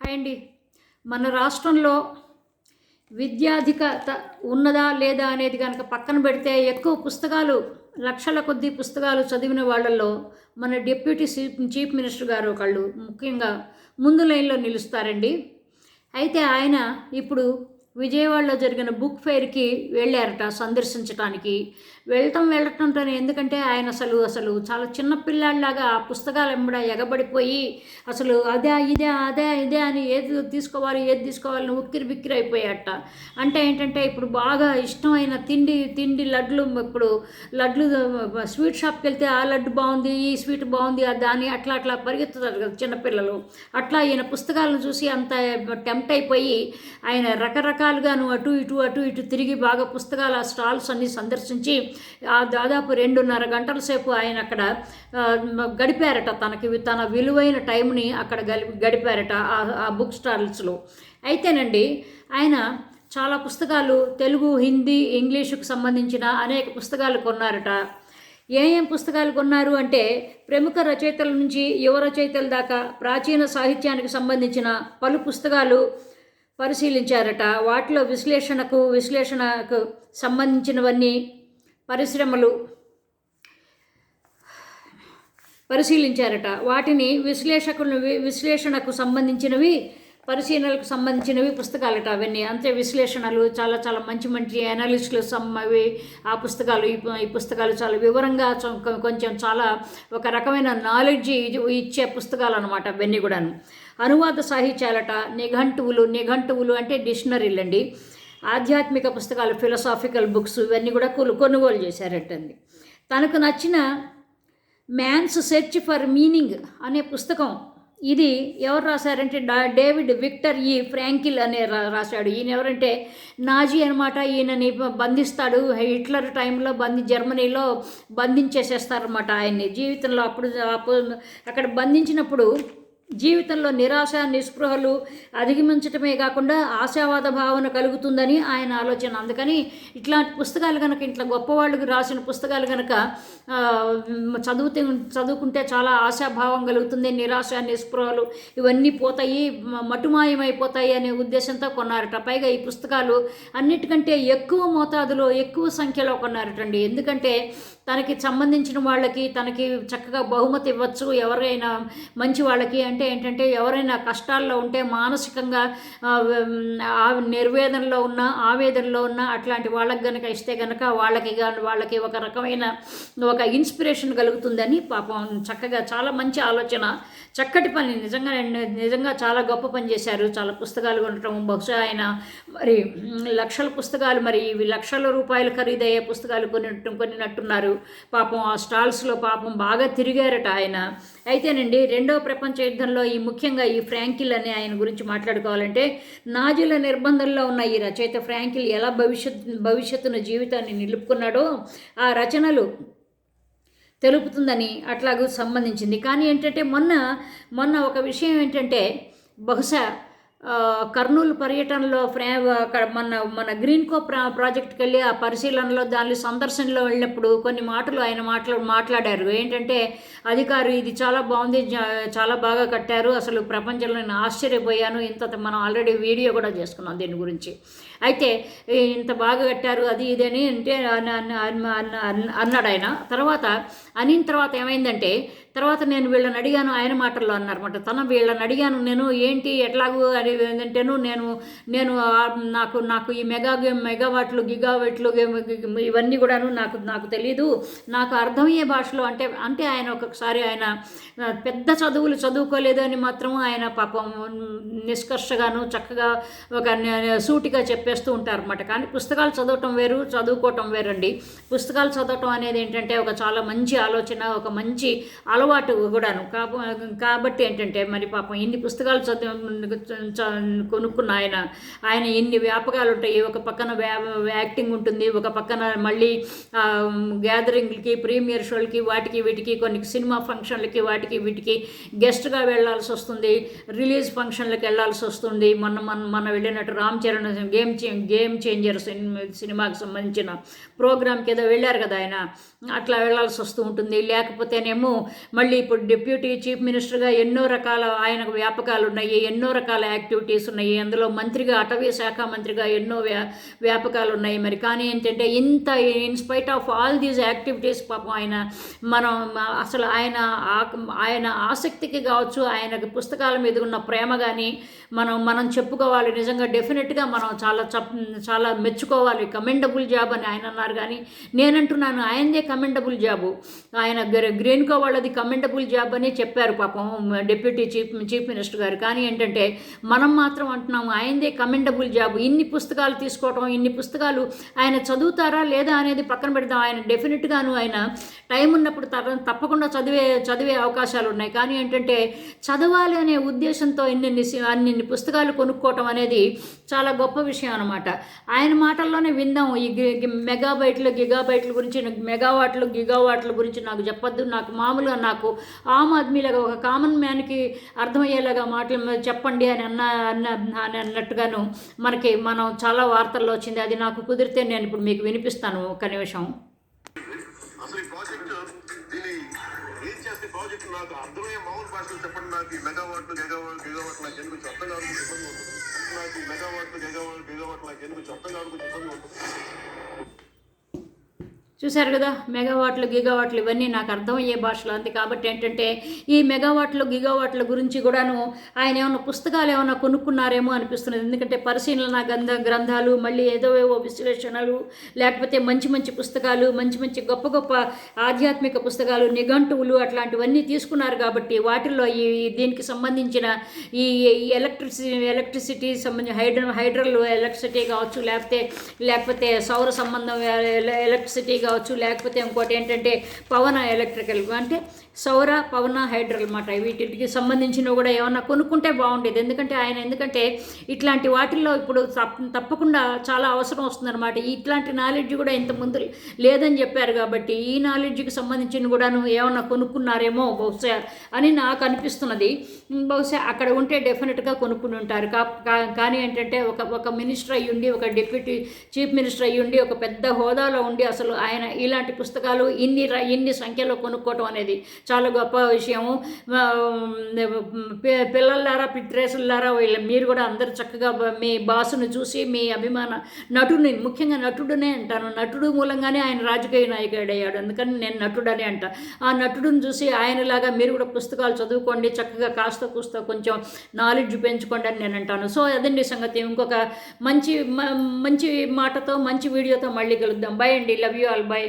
Hi అండి. మన రాష్ట్రంలో విద్యాధికత ఉన్నదా లేదా అనేది కనుక పక్కన పెడితే ఎక్కువ పుస్తకాలు లక్షల కొద్ది పుస్తకాలు చదివిన వాళ్ళల్లో మన డిప్యూటీ చీఫ్ చీఫ్ మినిస్టర్ గారు ఒకళ్ళు ముఖ్యంగా ముందు లైన్లో నిలుస్తారండి. అయితే ఆయన ఇప్పుడు విజయవాడలో జరిగిన బుక్ ఫెయిర్కి వెళ్ళారట సందర్శించడానికి వెళ్ళటం వెళ్ళటంతోనే ఎందుకంటే ఆయన అసలు అసలు చాలా చిన్న పిల్లాడిలాగా ఆ పుస్తకాలు ఎంబడ ఎగబడిపోయి అసలు అదే ఇదే అదే ఇదే అని ఏది తీసుకోవాలి ఏది తీసుకోవాలని ఉక్కిరి బిక్కిరి అయిపోయాట అంటే ఏంటంటే ఇప్పుడు బాగా ఇష్టమైన తిండి తిండి లడ్లు ఇప్పుడు లడ్లు స్వీట్ షాప్కి వెళ్తే ఆ లడ్డు బాగుంది ఈ స్వీట్ బాగుంది అది దాని అట్లా అట్లా పరిగెత్తుతారు కదా చిన్నపిల్లలు అట్లా ఈయన పుస్తకాలను చూసి అంత టెంప్ట్ అయిపోయి ఆయన రకరకాల రకరకాలుగాను అటు ఇటు అటు ఇటు తిరిగి బాగా పుస్తకాల స్టాల్స్ అన్ని సందర్శించి ఆ దాదాపు రెండున్నర గంటల సేపు ఆయన అక్కడ గడిపారట తనకి తన విలువైన టైంని అక్కడ గడిపారట ఆ- ఆ బుక్ స్టాల్స్లో. అయితేనండి ఆయన చాలా పుస్తకాలు తెలుగు హిందీ ఇంగ్లీషుకు సంబంధించిన అనేక పుస్తకాలు కొన్నారట. ఏం పుస్తకాలు కొన్నారు అంటే ప్రముఖ రచయితల నుంచి యువ రచయితల దాకా ప్రాచీన సాహిత్యానికి సంబంధించిన పలు పుస్తకాలు పరిశీలించారట. వాటిలో విశ్లేషణకు విశ్లేషణకు సంబంధించినవన్నీ పరిశ్రమలు పరిశీలించారట. వాటిని విశ్లేషకులు విశ్లేషణకు సంబంధించినవి పరిశీలనలకు సంబంధించినవి పుస్తకాలట అవన్నీ. అంతే విశ్లేషణలు చాలా చాలా మంచి మంచి అనాలిస్టులు అవి ఆ పుస్తకాలు ఈ పుస్తకాలు చాలా వివరంగా కొంచెం చాలా ఒక రకమైన నాలెడ్జ్ ఇచ్చే పుస్తకాలు అనమాట అవన్నీ కూడాను. అనువాద సాహిత్యాలట నిఘంటువులు నిఘంటువులు అంటే డిక్షనరీలు అండి ఆధ్యాత్మిక పుస్తకాలు ఫిలసాఫికల్ బుక్స్ ఇవన్నీ కూడా కొను కొనుగోలు చేశారటండి. తనకు నచ్చిన మ్యాన్స్ సెర్చ్ ఫర్ మీనింగ్ అనే పుస్తకం ఇది ఎవరు రాశారంటే డా డేవిడ్ విక్టర్ ఈ ఫ్రాంకిల్ అనే రాశాడు. ఈయన ఎవరంటే నాజీ అనమాట ఈయనని బంధిస్తాడు. హిట్లర్ టైంలో బంధి జర్మనీలో బంధించేసేస్తారనమాట ఆయన్ని. జీవితంలో అప్పుడు అప్పుడు అక్కడ బంధించినప్పుడు జీవితంలో నిరాశ నిస్పృహలు అధిగమించటమే కాకుండా ఆశావాద భావన కలుగుతుందని ఆయన ఆలోచన. అందుకని ఇట్లాంటి పుస్తకాలు కనుక ఇట్లా గొప్పవాళ్ళకి రాసిన పుస్తకాలు కనుక చదువుతే చదువుతూ చదువుకుంటే చాలా ఆశాభావం కలుగుతుంది నిరాశ నిస్పృహలు ఇవన్నీ పోతాయి మటుమాయమైపోతాయి అనే ఉద్దేశంతో కొన్నారట. పైగా ఈ పుస్తకాలు అన్నిటికంటే ఎక్కువ మోతాదులో ఎక్కువ సంఖ్యలో కొన్నారటండి. ఎందుకంటే తనకి సంబంధించిన వాళ్ళకి తనకి చక్కగా బహుమతి ఇవ్వచ్చు ఎవరైనా మంచి వాళ్ళకి అంటే అంటే ఏంటంటే ఎవరైనా కష్టాల్లో ఉంటే మానసికంగా నిర్వేదనలో ఉన్న ఆవేదనలో ఉన్న అట్లాంటి వాళ్ళకి గనక ఇస్తే గనక వాళ్ళకి వాళ్ళకి ఒక రకమైన ఒక ఇన్స్పిరేషన్ కలుగుతుందని పాపం చక్కగా చాలా మంచి ఆలోచన. చక్కటి పని. నిజంగా నిజంగా చాలా గొప్ప పని చేశారు. చాలా పుస్తకాలు కొనటం బహుశా ఆయన మరి లక్షల పుస్తకాలు మరి ఇవి లక్షల రూపాయలు ఖరీదయ్యే పుస్తకాలు కొనినట్టు కొనినట్టున్నారు. పాపం ఆ స్టాల్స్లో పాపం బాగా తిరిగారట ఆయన. అయితేనండి రెండో ప్రపంచ యుద్ధం యుద్ధంలో ఈ ముఖ్యంగా ఈ ఫ్రాంకిల్ అనే ఆయన గురించి మాట్లాడుకోవాలంటే నాజుల నిర్బంధంలో ఉన్న ఈ రచయిత ఫ్రాంకిల్ ఎలా భవిష్యత్ భవిష్యత్తున జీవితాన్ని నిలుపుకున్నాడో ఆ రచనలు తెలుపుతుందని అట్లాగూ సంబంధించింది. కానీ ఏంటంటే మొన్న మొన్న ఒక విషయం ఏంటంటే బహుశా కర్నూలు పర్యటనలో ఫ్రే అక్కడ మన మన గ్రీన్ కో ప్రా ప్రాజెక్ట్కి వెళ్ళి ఆ పరిశీలనలో దాని సందర్శనలో వెళ్ళినప్పుడు కొన్ని మాటలు ఆయన మాట్లా మాట్లాడారు. ఏంటంటే అధికారు ఇది చాలా బాగుంది చాలా బాగా కట్టారు. అసలు ప్రపంచంలో నేను ఆశ్చర్యపోయాను. ఇంత మనం ఆల్రెడీ వీడియో కూడా చేసుకున్నాం దీని గురించి. అయితే ఇంత బాగా కట్టారు అది ఇది అని అంటే అన్నాడు ఆయన. తర్వాత అనిన తర్వాత ఏమైందంటే తర్వాత నేను వీళ్ళని అడిగాను ఆయన మాటల్లో అన్నారన్నమాట. తన వీళ్ళని అడిగాను నేను ఏంటి ఎట్లాగూ అని ఏంటంటేను నేను నేను నాకు నాకు ఈ మెగా మెగావాట్లు గిగావాట్లు ఇవన్నీ కూడాను నాకు నాకు తెలియదు నాకు అర్థమయ్యే భాషలో అంటే అంటే ఆయన ఒక్కొక్కసారి ఆయన పెద్ద చదువులు చదువుకోలేదు అని మాత్రం ఆయన పాపం నిష్కర్షగాను చక్కగా ఒక సూటిగా చెప్పారు చెప్పేస్తూ ఉంటారు అనమాట కానీ పుస్తకాలు చదవటం వేరు చదువుకోవటం వేరండి. పుస్తకాలు చదవటం అనేది ఏంటంటే ఒక చాలా మంచి ఆలోచన ఒక మంచి అలవాటు కూడాను. కాబ- కాబట్టి ఏంటంటే మరి పాపం ఎన్ని పుస్తకాలు చదివి చ- కొనుక్కున్న ఆయన ఆయన ఎన్ని వ్యాపకాలు ఉంటాయి. ఒక పక్కన వ్యా యాక్టింగ్ ఉంటుంది ఒక పక్కన మళ్ళీ ఆ, గ్యాదరింగ్లకి ప్రీమియర్ షోలకి వాటికి వీటికి కొన్ని సినిమా ఫంక్షన్లకి వాటికి వీటికి గెస్ట్గా వెళ్ళాల్సి వస్తుంది. రిలీజ్ ఫంక్షన్లకు వెళ్ళాల్సి వస్తుంది. మొన్న మన మన వెళ్ళినట్టు Ram Charan game game changer cinema సినిమాకి సంబంధించిన ప్రోగ్రామ్కి ఏదో వెళ్ళారు కదా ఆయన. అట్లా వెళ్ళాల్సి వస్తూ ఉంటుంది. లేకపోతేనేమో మళ్ళీ ఇప్పుడు డిప్యూటీ చీఫ్ మినిస్టర్గా ఎన్నో రకాల ఆయనకు వ్యాపకాలు ఉన్నాయి ఎన్నో రకాల యాక్టివిటీస్ ఉన్నాయి. అందులో మంత్రిగా అటవీ శాఖ మంత్రిగా ఎన్నో వ్యా వ్యాపకాలు ఉన్నాయి మరి. కానీ ఏంటంటే ఇంత inspite of all these activities పాపం ఆయన మనం అసలు ఆయన ఆయన ఆసక్తికి కావచ్చు ఆయనకు పుస్తకాల మీద ఉన్న ప్రేమ కానీ మనం మనం చెప్పుకోవాలి. నిజంగా డెఫినెట్గా మనం చాలా చాలా మెచ్చుకోవాలి. కమెండబుల్ జాబ్ అని ఆయన అన్నారు. కానీ నేనంటున్నాను ఆయనదే కమెండబుల్ జాబు ఆయన గ్ర- వాళ్ళది కమెండబుల్ జాబ్ అని చెప్పారు పాపం డిప్యూటీ చీఫ్ చీఫ్ మినిస్టర్ గారు. కానీ ఏంటంటే మనం మాత్రం అంటున్నాము ఆయనదే కమెండబుల్ జాబ్ ఇన్ని పుస్తకాలు తీసుకోవటం ఇన్ని పుస్తకాలు ఆయన చదువుతారా లేదా అనేది పక్కన పెడదాం. ఆయన డెఫినెట్గాను ఆయన టైం ఉన్నప్పుడు తర తప్పకుండా చదివే చదివే అవకాశాలు ఉన్నాయి. కానీ ఏంటంటే చదవాలి అనే ఉద్దేశంతో ఇన్ని అన్ని పుస్తకాలు కొనుక్కోవటం అనేది చాలా గొప్ప విషయం అనమాట. ఆయన మాటల్లోనే విందాం ఈ మెగాబైట్లు గిగాబైట్ల గురించి మెగావాట్లు గిగావాట్ల గురించి నాకు చెప్పొద్దు నాకు మామూలుగా నాకు ఆమ్ ఆద్మీలాగా ఒక కామన్ మ్యాన్కి అర్థమయ్యేలాగా మాటలు చెప్పండి అని అన్న అన్న అని అన్నట్టుగాను మనకి మనం చాలా వార్తల్లో వచ్చింది. అది నాకు కుదిరితే నేను ఇప్పుడు మీకు వినిపిస్తాను ఒక నిమిషం. అసలు ఈ ప్రాజెక్ట్ దీని ఏం చేస్తే ప్రాజెక్ట్ నాకు అర్థమయ్యే మామూలు భాషలో చెప్పండి నాకు ఈ మెగావాట్లు గెగావాట్లు గిగావాట్లు నాకు ఎందుకు అర్థం కాదు ఇబ్బంది ఉంటుంది నాకు ఈ మెగావాట్లు గెగావాట్లు గిగావాట్లు నాకు ఎందుకు అర్థం కాదు ఇబ్బంది ఉంటుంది చూశారు కదా? మెగావాట్లు గిగావాట్లు ఇవన్నీ నాకు అర్థమయ్యే భాషలో అంతే కాబట్టి ఏంటంటే ఈ మెగావాట్లు గిగావాట్ల గురించి కూడాను ఆయన ఏమైనా పుస్తకాలు ఏమైనా కొనుక్కున్నారేమో అనిపిస్తున్నది. ఎందుకంటే పరిశీలన గంధ గ్రంథాలు మళ్ళీ ఏదో ఏవో విశ్లేషణలు లేకపోతే మంచి మంచి పుస్తకాలు మంచి మంచి గొప్ప గొప్ప ఆధ్యాత్మిక పుస్తకాలు నిఘంటువులు అట్లాంటివన్నీ తీసుకున్నారు కాబట్టి వాటిల్లో ఈ దీనికి సంబంధించిన ఈ ఎలక్ట్రిసి ఎలక్ట్రిసిటీ సంబంధించిన హైడ్రో హైడ్రల్ ఎలక్ట్రిసిటీ కావచ్చు లేకపోతే లేకపోతే సౌర సంబంధం ఎల- ఎలక్ట్రిసిటీ కావచ్చు లేకపోతే ఇంకోటి ఏంటంటే పవన ఎలక్ట్రికల్ అంటే సౌర పవన హైడ్రల్ అనమాట వీటికి సంబంధించినవి కూడా ఏమన్నా కొనుక్కుంటే బాగుండేది. ఎందుకంటే ఆయన ఎందుకంటే ఇట్లాంటి వాటిల్లో ఇప్పుడు తప్ప- తప్పకుండా చాలా అవసరం వస్తుందన్నమాట. ఇట్లాంటి నాలెడ్జ్ కూడా ఇంత ముందు లేదని చెప్పారు కాబట్టి ఈ నాలెడ్జ్కి సంబంధించిన కూడాను ఏమన్నా కొనుక్కున్నారేమో బహుశా అని నాకు అనిపిస్తున్నది. బహుశా అక్కడ ఉంటే డెఫినెట్గా కొనుక్కుని ఉంటారు. కానీ ఏంటంటే ఒక ఒక మినిస్టర్ అయ్యి ఉండి ఒక డిప్యూటీ చీఫ్ మినిస్టర్ అయ్యి ఉండి ఒక పెద్ద హోదాలో ఉండి అసలు ఆయన ఇలాంటి పుస్తకాలు ఇన్ని ఇన్ని సంఖ్యలో కొనుక్కోవటం అనేది చాలా గొప్ప విషయము. పిల్లలారా పిట్రేసులారా వీళ్ళ మీరు కూడా అందరు చక్కగా మీ బాసును చూసి మీ అభిమాన నటుని ముఖ్యంగా నటుడునే అంటాను. నటుడు మూలంగానే ఆయన రాజకీయ నాయకుడు అయ్యాడు అందుకని నేను నటుడని అంట. ఆ నటుడిని చూసి ఆయనలాగా మీరు కూడా పుస్తకాలు చదువుకోండి చక్కగా కాస్త కూస్త కొంచెం నాలెడ్జ్ పెంచుకోండి అని నేను అంటాను. సో అదండి సంగతి. ఇంకొక మంచి మ- మంచి మాటతో మంచి వీడియోతో మళ్ళీ కలుద్దాం. బై అండి. Love you all. బై